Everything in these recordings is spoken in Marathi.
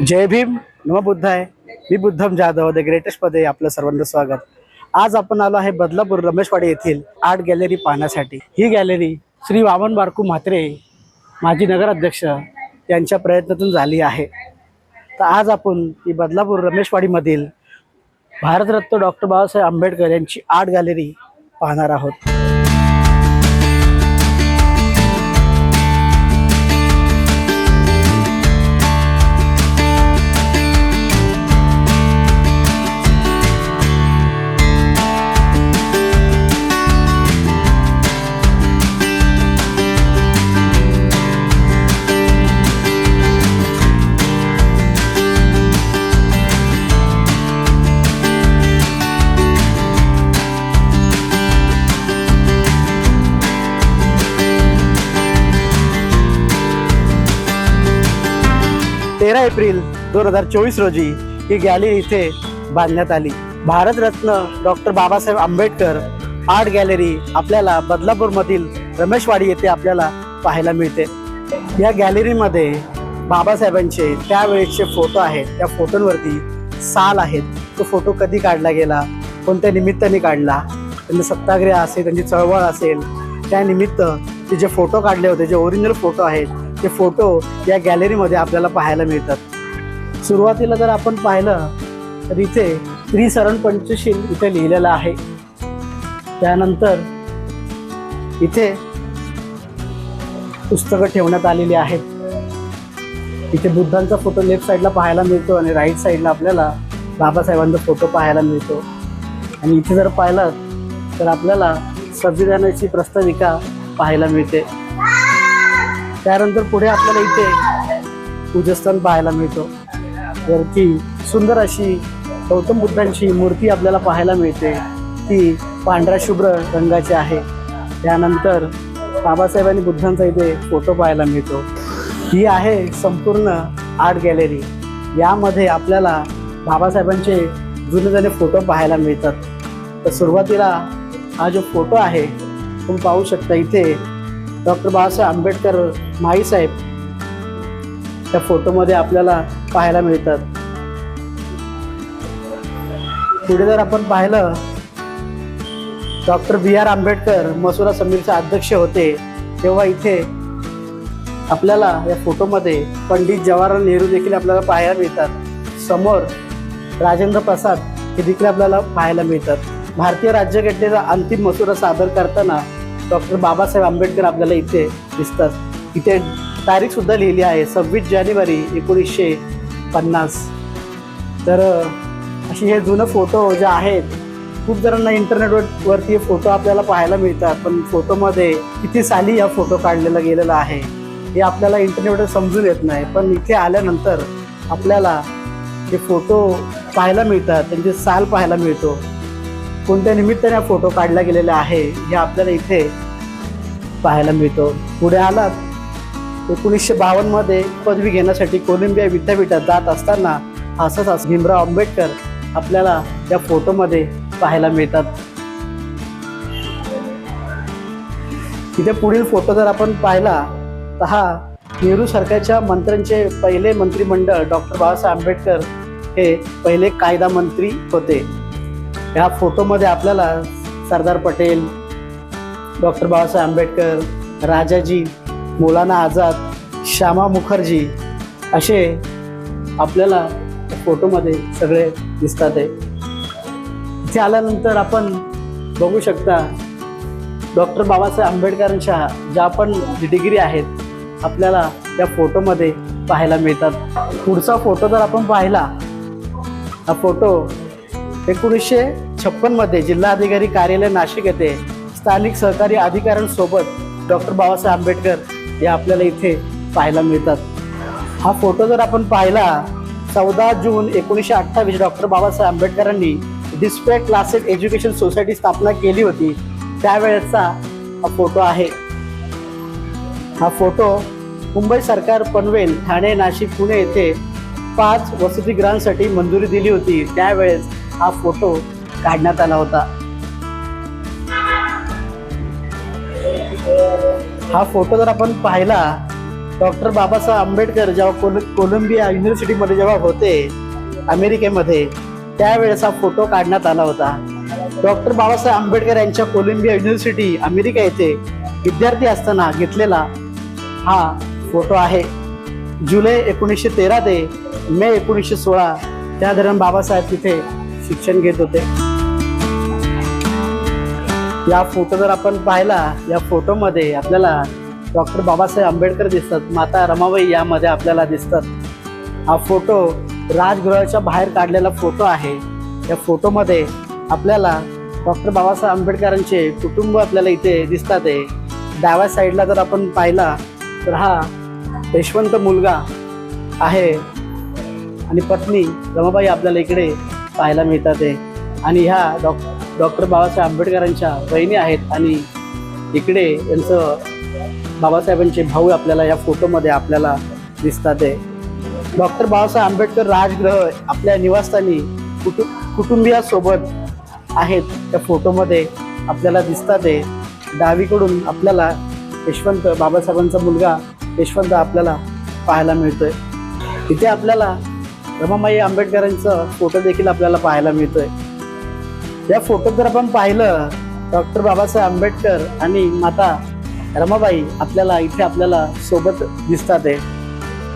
जय भीम. नम आहे मी बुद्धम जाधव द ग्रेटेस्टमध्ये आपलं सर्वांचं स्वागत. आज आपण आलो आहे बदलापूर रमेशवाडी येथील आर्ट गॅलरी पाहण्यासाठी. ही गॅलरी श्री वामन बारकू म्हात्रे माजी नगराध्यक्ष यांच्या प्रयत्नातून झाली आहे. तर आज आपण ही बदलापूर रमेशवाडीमधील भारतरत्न डॉक्टर बाबासाहेब आंबेडकर यांची आर्ट गॅलरी पाहणार आहोत. तेरा एप्रिल दोन हजार चोवीस रोजी ही गॅलरी इथे बांधण्यात आली. Bharat Ratna doctor Babasaheb Ambedkar art gallery आपल्याला बदलापूरमधील रमेशवाडी येथे आपल्याला पाहायला मिळते. या गॅलरीमध्ये बाबासाहेबांचे त्यावेळेचे फोटो आहेत. त्या फोटोंवरती साल आहेत. तो फोटो कधी काढला गेला? कोणत्या निमित्ताने काढला? त्यांनी सत्याग्रह असेल त्यांची चळवळ असेल. त्यानिमित्त ते जे फोटो काढले होते जे ओरिजिनल फोटो आहेत ते फोटो या गॅलरीमध्ये आपल्याला पाहायला मिळतात. सुरुवातीला जर आपण पाहिलं तर इथे त्रिसरण पंचशील इथे लिहिलेलं आहे. त्यानंतर इथे पुस्तकं ठेवण्यात आलेली आहेत. इथे बुद्धांचा फोटो लेफ्ट साईडला पाहायला मिळतो आणि राईट साईडला आपल्याला बाबासाहेबांचा फोटो पाहायला मिळतो. आणि इथे जर पाहिलं तर आपल्याला संविधानाची प्रस्ताविका पाहायला मिळते. त्यानंतर पुढे आपल्याला इथे पूजस्थान पाहायला मिळतो वरती सुंदर अशी गौतम बुद्धांची मूर्ती आपल्याला पाहायला मिळते ती पांढऱ्या शुभ्र रंगाची आहे. त्यानंतर बाबासाहेबांनी बुद्धांचा इथे फोटो पाहायला मिळतो. ही आहे संपूर्ण आर्ट गॅलरी. यामध्ये आपल्याला बाबासाहेबांचे जुने जुने फोटो पाहायला मिळतात. तर सुरुवातीला हा जो फोटो आहे तुम्ही पाहू शकता इथे डॉक्टर बाबासाहेब आंबेडकर माईसाहेब त्या फोटोमध्ये आपल्याला पाहायला मिळतात. पुढे जर आपण पाहिलं डॉक्टर बी आर आंबेडकर मसुरा समितीचे अध्यक्ष होते तेव्हा इथे आपल्याला या फोटोमध्ये पंडित जवाहरलाल नेहरू देखील आपल्याला पाहायला मिळतात. समोर राजेंद्र प्रसाद हे देखील आपल्याला पाहायला मिळतात. भारतीय राज्यघटनेचा अंतिम मसुरा सादर करताना डॉक्टर बाबासाहेब आंबेडकर आपल्याला इथे दिसतात. इथे तारीख सुद्धा लिहिली आहे सव्वीस जानेवारी एकोणीसशे पन्नास. तर अशी हे जुनं फोटो जे आहेत खूप जणांना इंटरनेटवरती हे फोटो आपल्याला पाहायला मिळतात. पण फोटोमध्ये किती साली हा फोटो काढलेला गेलेला आहे हे आपल्याला इंटरनेटवर समजून येत नाही. पण इथे आल्यानंतर आपल्याला हे फोटो पाहायला मिळतात त्यांचे साल पाहायला मिळतो. कोणत्या निमित्ताने हा फोटो काढला गेलेला आहे हे आपल्याला इथे पाहायला मिळतो. पुढे आलात एकोणीसशे बावन्नमध्ये पदवी घेण्यासाठी कोलंबिया विद्यापीठात जात असताना असंच असं भीमराव आंबेडकर आपल्याला या फोटोमध्ये पाहायला मिळतात. इथे पुढील फोटो जर आपण पाहिला तर हा नेहरू सरकारच्या मंत्र्यांचे पहिले मंत्रिमंडळ डॉक्टर बाबासाहेब आंबेडकर हे पहिले कायदा मंत्री होते. ह्या फोटोमध्ये आपल्याला सरदार पटेल डॉक्टर बाबासाहेब आंबेडकर राजाजी मौलाना आझाद श्यामा मुखर्जी असे आपल्याला फोटोमध्ये सगळे दिसतात आहे. इथे आल्यानंतर आपण बघू शकता डॉक्टर बाबासाहेब आंबेडकरांच्या ज्या पण डिग्री आहेत आपल्याला त्या फोटोमध्ये पाहायला मिळतात. पुढचा फोटो जर आपण पाहिला हा फोटो एकोणीसशे छप्पनमध्ये जिल्हाधिकारी कार्यालय नाशिक येथे स्थानिक सहकारी अधिकाऱ्यांसोबत डॉक्टर बाबासाहेब आंबेडकर हे आपल्याला इथे पाहायला मिळतात. हा फोटो जर आपण पाहिला चौदा जून एकोणीसशे अठ्ठावीस डॉक्टर बाबासाहेब आंबेडकरांनी डिस्प्ले क्लासेस एज्युकेशन सोसायटी स्थापना केली होती त्यावेळेचा हा फोटो आहे. हा फोटो मुंबई सरकार पनवेल ठाणे नाशिक पुणे येथे पाच वसतिगृहांसाठी मंजुरी दिली होती. त्यावेळेस हा फोटो काढण्यात आला होता. हा फोटो जर आपण पाहिला डॉक्टर बाबासाहेब आंबेडकर जेव्हा कोल कोलंबिया युनिव्हर्सिटीमध्ये जेव्हा होते अमेरिकेमध्ये त्यावेळेस हा फोटो काढण्यात आला होता. डॉक्टर बाबासाहेब आंबेडकर यांच्या कोलंबिया युनिव्हर्सिटी अमेरिका येथे विद्यार्थी असताना घेतलेला हा फोटो आहे. जुलै एकोणीसशे तेरा ते मे एकोणीसशे सोळा त्या दरम्यान बाबासाहेब तिथे शिक्षण घेत होते. या फोटो जर आपण पाहिला या फोटोमध्ये आपल्याला डॉक्टर बाबासाहेब आंबेडकर दिसतात माता रमाबाई यामध्ये आपल्याला दिसतात. हा फोटो राजगृहाच्या बाहेर काढलेला फोटो आहे. या फोटोमध्ये आपल्याला डॉक्टर बाबासाहेब आंबेडकरांचे कुटुंब आपल्याला इथे दिसतात आहे. डाव्या साईडला जर आपण पाहिला तर हा यशवंत मुलगा आहे आणि पत्नी रमाबाई आपल्याला इकडे पाहायला मिळतात आहे. आणि ह्या डॉ डॉक्टर बाबासाहेब आंबेडकरांच्या बहिणी आहेत आणि इकडे यांचं बाबासाहेबांचे भाऊ आपल्याला या फोटोमध्ये आपल्याला दिसतात आहे. डॉक्टर बाबासाहेब आंबेडकर राजगृह आपल्या निवासस्थानी कुटु कुटुंबियासोबत आहेत. त्या फोटोमध्ये आपल्याला दिसतात आहे. डावीकडून आपल्याला यशवंत बाबासाहेबांचा मुलगा यशवंत आपल्याला पाहायला मिळतोय. इथे आपल्याला रमाबाई आंबेडकरांचं फोटो देखील आपल्याला पाहायला मिळतोय. या फोटोत जर आपण पाहिलं डॉक्टर बाबासाहेब आंबेडकर आणि माता रमाबाई आपल्याला इथे आपल्याला सोबत दिसतात आहे.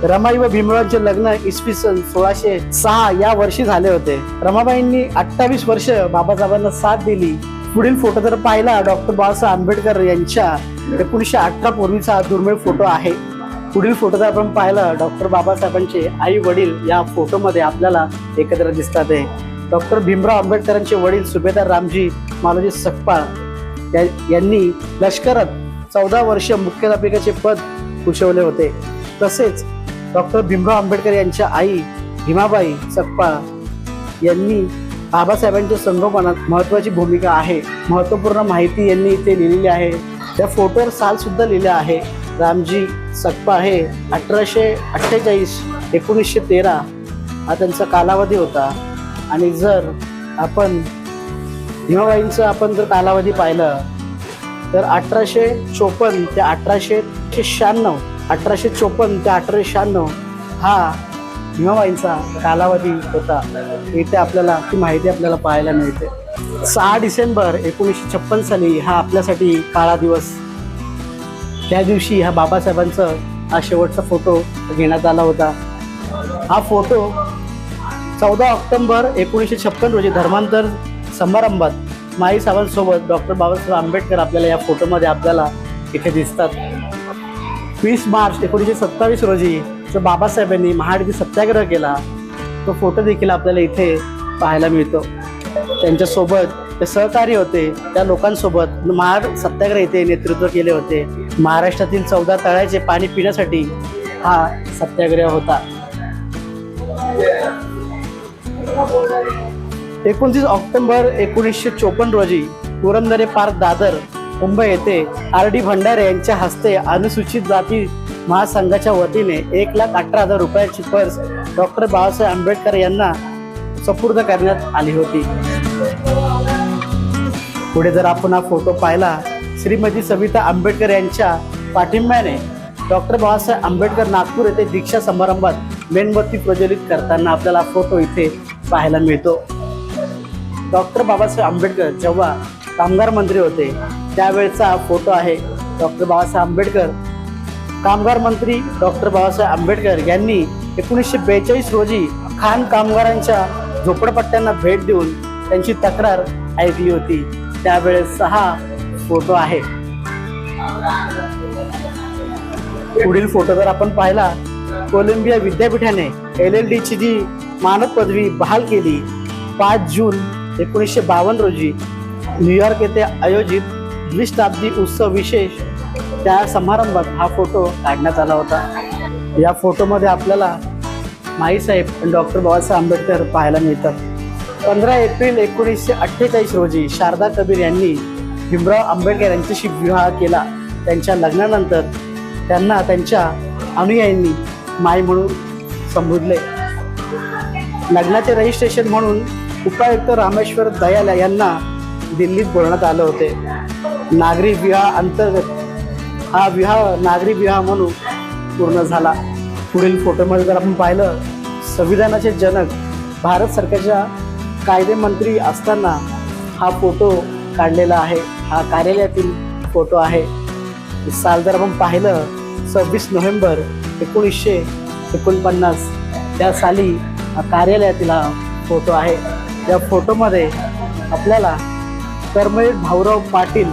रमाई व भीमरावांचे लग्न इसवी सन सोळाशे सहा या वर्षी झाले होते. रमाबाईंनी अठ्ठावीस वर्ष बाबासाहेबांना साथ दिली. पुढील फोटो जर पाहिला डॉक्टर बाबासाहेब आंबेडकर यांच्या एकोणीसशे अठरा पूर्वीचा हा दुर्मिळ फोटो आहे. पुढील फोटो जर आपण पाहिला डॉक्टर बाबासाहेबांचे आई वडील या फोटोमध्ये आपल्याला एकत्र दिसतात आहे. डॉक्टर भीमराव आंबेडकरांचे वडील सुभेदार रामजी मालोजी सकपाळ या- यांनी लष्करात चौदा वर्ष मुख्याध्यापिकाचे पद भूषवले होते. तसेच डॉक्टर भीमराव आंबेडकर यांच्या आई भीमाबाई सकपाळ यांनी बाबासाहेबांच्या संगोपनात महत्वाची भूमिका आहे. महत्त्वपूर्ण माहिती यांनी इथे लिहिलेली आहे. त्या फोटोवर साल सुद्धा लिहिलं आहे. रामजी सकपा हे अठराशे अठ्ठेचाळीस एकोणीसशे तेरा हा त्यांचा कालावधी होता. आणि जर आपण भीमाबाईंचं आपण जर कालावधी पाहिलं तर अठराशे चोपन्न ते अठराशे शहाण्णव अठराशे चोपन्न ते अठराशे शहाण्णव हा भीमाबाईंचा कालावधी होता. इथे आपल्याला ती माहिती आपल्याला पाहायला मिळते. सहा डिसेंबर एकोणीसशे छप्पन साली हा आपल्यासाठी काळा दिवस त्या दिवशी ह्या बाबासाहेबांचा हा शेवटचा फोटो घेण्यात आला होता. हा फोटो चौदा ऑक्टोबर एकोणीसशे छप्पन रोजी धर्मांतर समारंभात माईसाहेबांसोबत डॉक्टर बाबासाहेब आंबेडकर आपल्याला या फोटोमध्ये आपल्याला इथे दिसतात. वीस मार्च एकोणीसशे सत्तावीस रोजी जो बाबासाहेबांनी महाडगी सत्याग्रह केला तो फोटो देखील आपल्याला इथे पाहायला मिळतो. त्यांच्यासोबत ते सहकारी होते. त्या लोकांसोबत महाड सत्याग्रह इथे नेतृत्व केले होते. महाराष्ट्रातील चौदा तळ्याचे पाणी पिण्यासाठी हा सत्याग्रह होता. एकोणतीस ऑक्टोबर एकोणीसशे चोपन्न रोजी पुरंदरे पार्क दादर मुंबई येथे आर डी भंडारे यांच्या हस्ते अनुसूचित जाती महासंघाच्या वतीने एक लाख अठरा हजार रुपयाची पर्स डॉक्टर बाबासाहेब आंबेडकर यांना सपूर्द करण्यात आली होती. पुढे जर आपण हा फोटो पाहिला श्रीमती सविता आंबेडकर यांच्या पाठिंब्याने डॉक्टर बाबासाहेब आंबेडकर नागपूर येथे दीक्षा समारंभात मेणबत्ती प्रज्वलित करताना आपल्याला फोटो इथे पाहायला मिळतो. डॉक्टर बाबासाहेब आंबेडकर जेव्हा कामगार मंत्री होते त्यावेळचा फोटो आहे. डॉक्टर बाबासाहेब आंबेडकर कामगार मंत्री डॉक्टर बाबासाहेब आंबेडकर यांनी एकोणीसशे बेचाळीस रोजी खाण कामगारांच्या झोपडपट्ट्यांना भेट देऊन त्यांची तक्रार ऐकली होती. त्यावेळेस हा फोटो आहे. पुढील फोटो जर आपण पाहिला कोलंबिया विद्यापीठाने एल एल डीची जी मानद पदवी बहाल केली पाच जून एकोणीसशे बावन्न रोजी न्यूयॉर्क येथे आयोजित द्विशताब्दी उत्सव विशेष त्या समारंभात हा फोटो काढण्यात आला होता. या फोटोमध्ये आपल्याला माईसाहेब आणि डॉक्टर बाबासाहेब आंबेडकर पाहायला मिळतात. पंधरा एप्रिल एकोणीसशे अठ्ठेचाळीस रोजी शारदा कबीर यांनी भीमराव आंबेडकर यांच्याशी विवाह केला. त्यांच्या लग्नानंतर त्यांना त्यांच्या अनुयायांनी माय म्हणून संबोधले. लग्नाचे रजिस्ट्रेशन म्हणून उपायुक्त रामेश्वर दयाल यांना दिल्लीत बोलण्यात आलं होते. नागरी विवाह अंतर्गत हा विवाह नागरी विवाह म्हणून पूर्ण झाला. पुढील फोटोमध्ये जर आपण पाहिलं संविधानाचे जनक भारत सरकारच्या कायदेमंत्री असताना हा फोटो काढलेला आहे. हा कार्यालयातील फोटो आहे. साल जर आपण पाहिलं सव्वीस नोव्हेंबर एकोणीसशे एकोणपन्नास त्या साली हा कार्यालयातील हा फोटो आहे. या फोटोमध्ये आपल्याला कर्मवीर भाऊराव पाटील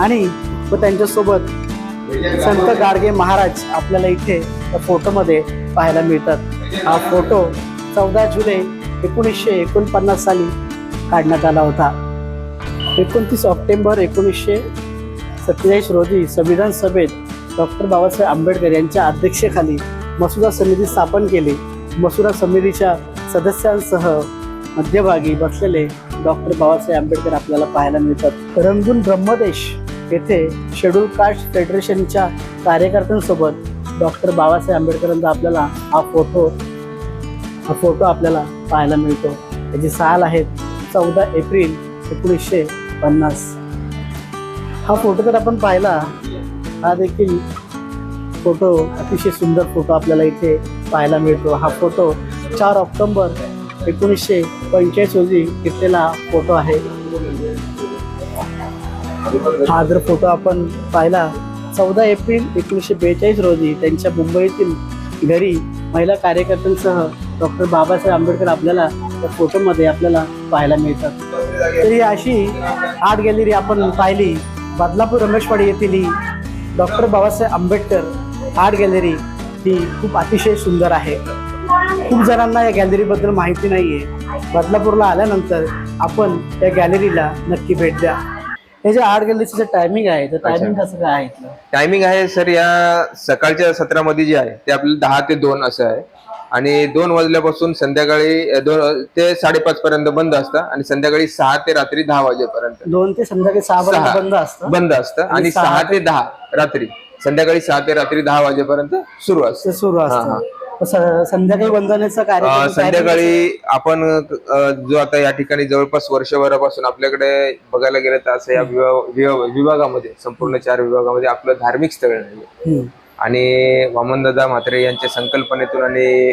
आणि व त्यांच्यासोबत संत गाडगे महाराज आपल्याला इथे या फोटोमध्ये पाहायला मिळतात. हा फोटो चौदा जुलै एकोणीसशे एकोणपन्नास साली काढण्यात आला होता. एकोणतीस ऑक्टोबर एकोणीसशे सत्तेचाळीस रोजी संविधान सभेत डॉक्टर बाबासाहेब आंबेडकर यांच्या अध्यक्षेखाली मसुदा समिती स्थापन केली. मसुदा समितीच्या सदस्यांसह मध्यभागी बसलेले डॉक्टर बाबासाहेब आंबेडकर आपल्याला पाहायला मिळतात. रंगून ब्रह्मदेश येथे शेड्यूल कास्ट फेडरेशनच्या कार्यकर्त्यांसोबत डॉक्टर बाबासाहेब आंबेडकरांचा आपल्याला हा फोटो हा फोटो आपल्याला पाहायला मिळतो. त्याची साल आहेत चौदा एप्रिल एकोणीसशे पन्नास. हा फोटो जर आपण पाहिला हा देखील फोटो अतिशय सुंदर फोटो आपल्याला इथे पाहायला मिळतो. हा फोटो चार ऑक्टोंबर एकोणीसशे पंचेचाळीस रोजी घेतलेला फोटो आहे. हा जर फोटो आपण पाहिला चौदा एप्रिल एकोणीसशे बेचाळीस रोजी त्यांच्या मुंबईतील घरी महिला कार्यकर्त्यांसह डॉक्टर बाबासाहेब आंबेडकर आपल्याला त्या फोटोमध्ये आपल्याला पाहायला मिळतात. तर ही अशी आर्ट गॅलरी आपण पाहिली. बदलापूर रमेशवाडी येथील ही doctor Babasaheb Ambedkar art gallery ही खूप अतिशय सुंदर आहे. खूप जणांना या गॅलरीबद्दल माहिती नाही आहे बदलापूरला आल्यानंतर आपण या गॅलरीला नक्की भेट द्या. हे जे आर्ट गॅलरीचं जे टायमिंग आहे तर टायमिंग कसं काय आहे? टायमिंग आहे सर या सकाळच्या सत्रामध्ये जे आहे ते आपल्याला दहा ते दोन असं आहे. आणि दोन वाजल्यापासून संध्याकाळी दोन ते साडेपाच पर्यंत बंद असतं आणि संध्याकाळी सहा ते रात्री दहा वाजेपर्यंत. दोन ते संध्याकाळी सहा पर्यंत. बंद असतं? बंद असतं आणि सहा ते दहा रात्री. संध्याकाळी सहा ते रात्री दहा वाजेपर्यंत सुरू असतं. सुरू असतं. संध्याकाळी अ, कार्यक्रम संध्याकाळी आपण जो आता या ठिकाणी जवळपास वर्षभरापासून आपल्याकडे बघायला गेलं तर असं या विभाग- विभाग- विभागामध्ये संपूर्ण चार विभागामध्ये आपलं धार्मिक स्थळ नाही. आणि वामनदादा म्हात्रे यांच्या संकल्पनेतून आणि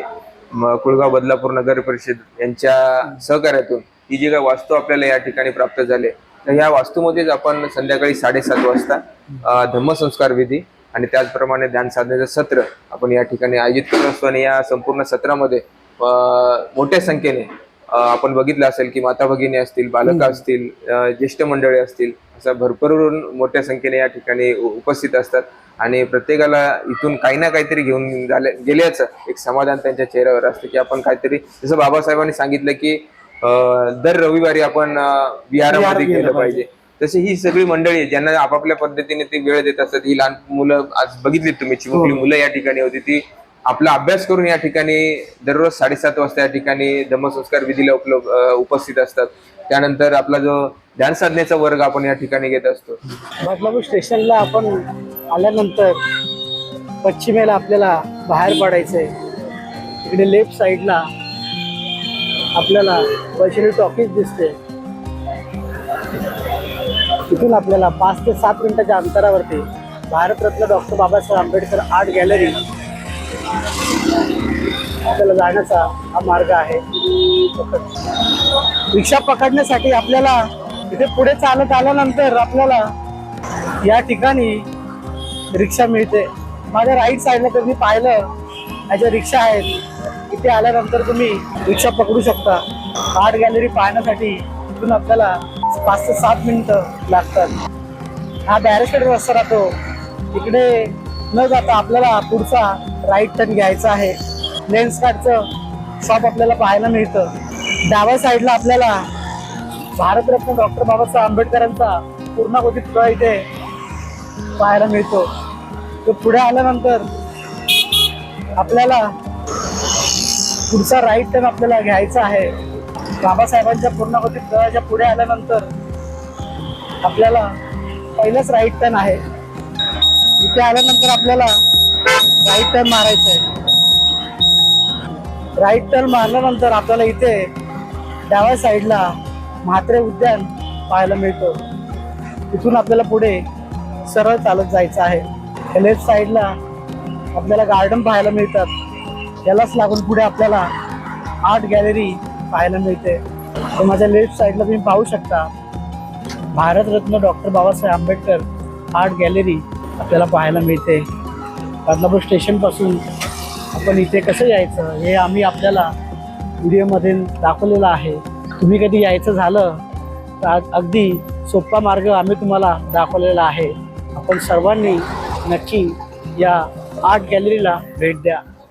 कुळगाव बदलापूर नगर परिषद यांच्या सहकार्यातून ही जी काही वास्तू आपल्याला या ठिकाणी प्राप्त झाले तर ह्या वास्तूमध्येच आपण संध्याकाळी साडेसात वाजता धम्मसंस्कार विधी आणि त्याचप्रमाणे ध्यान साधनेचं सत्र आपण या ठिकाणी आयोजित करत असतो आणि या संपूर्ण सत्रामध्ये मोठ्या संख्येने आपण बघितलं असेल की माता भगिनी असतील बालक असतील ज्येष्ठ मंडळी असतील असं भरपूर मोठ्या संख्येने या ठिकाणी उपस्थित असतात. आणि प्रत्येकाला इथून काही ना काहीतरी घेऊन झाले गेल्याचं एक समाधान त्यांच्या चेहऱ्यावर असतं की आपण काहीतरी जसं बाबासाहेबांनी सांगितलं की दर रविवारी आपण विहारामध्ये गेलं पाहिजे. तशी ही सगळी मंडळी ज्यांना आपापल्या पद्धतीने ती वेळ देत असतात. ही लहान मुलं आज बघितली तुम्ही चिमुकली हो. मुलं या ठिकाणी होती. ती आपला अभ्यास करून या ठिकाणी दररोज साडेसात वाजता या ठिकाणी धम्मसंस्कार विधीला उपलब्ध उपस्थित असतात. त्यानंतर आपला जो ध्यान साधनेचा वर्ग आपण या ठिकाणी घेत असतो. बदलापूर स्टेशनला आपण आल्यानंतर पश्चिमेला आपल्याला बाहेर पडायचंय. इकडे लेफ्ट साईडला आपल्याला वैशाली टॉकीज दिसते तिथून आपल्याला पाच ते सात मिनिटाच्या अंतरावरती Bharat Ratna doctor Babasaheb Ambedkar art gallery आपल्याला जाण्याचा हा मार्ग आहे. रिक्षा पकडण्यासाठी आपल्याला इथे पुढे चालत आल्यानंतर आपल्याला या ठिकाणी रिक्षा मिळते. माझ्या राईट साईडला तर मी पाहिलं ह्याच्या रिक्षा आहेत इथे आल्यानंतर तुम्ही रिक्षा पकडू शकता. आर्ट गॅलरी पाहण्यासाठी इथून आपल्याला पाच ते सात मिनिटं लागतात. हा बॅरिस्टेड रस्ता राहतो. इकडे न जाता आपल्याला पुढचा राईट टर्न घ्यायचा आहे. लेन्स कार्डचं शॉप आपल्याला पाहायला मिळतं. डाव्या साईडला आपल्याला भारतरत्न डॉक्टर बाबासाहेब आंबेडकरांचा पूर्णाकृती पुतळा इथे पाहायला मिळतो. तो पुढे आल्यानंतर आपल्याला पुढचा राईट टर्न आपल्याला घ्यायचा आहे. बाबासाहेबांच्या पूर्णाकृती पुतळ्याच्या पुढे आल्यानंतर आपल्याला पहिलंच राईट टर्न आहे. इथे आल्यानंतर आपल्याला राईट टर्न मारायचं आहे. राईट टर्न मारल्यानंतर आपल्याला इथे डाव्या साईडला म्हात्रे उद्यान पाहायला मिळतं. तिथून आपल्याला पुढे सरळ चालत जायचं आहे. लेफ्ट साईडला आपल्याला गार्डन पाहायला मिळतात. यालाच लागून पुढे आपल्याला आर्ट गॅलरी पाहायला मिळते. तर माझ्या लेफ्ट साईडला तुम्ही पाहू शकता. Bharat Ratna doctor Babasaheb Ambedkar art gallery आपल्याला पाहायला मिळते. बदलापूर स्टेशनपासून आपण इथे कसं यायचं हे आम्ही आपल्याला व्हिडिओमध्ये दाखवलेलं आहे. तुम्ही कधी यायचं झालं तर अगदी सोपा मार्ग आम्ही तुम्हाला दाखवलेला आहे. आपण सर्वांनी नक्की या आर्ट गॅलरीला भेट द्या.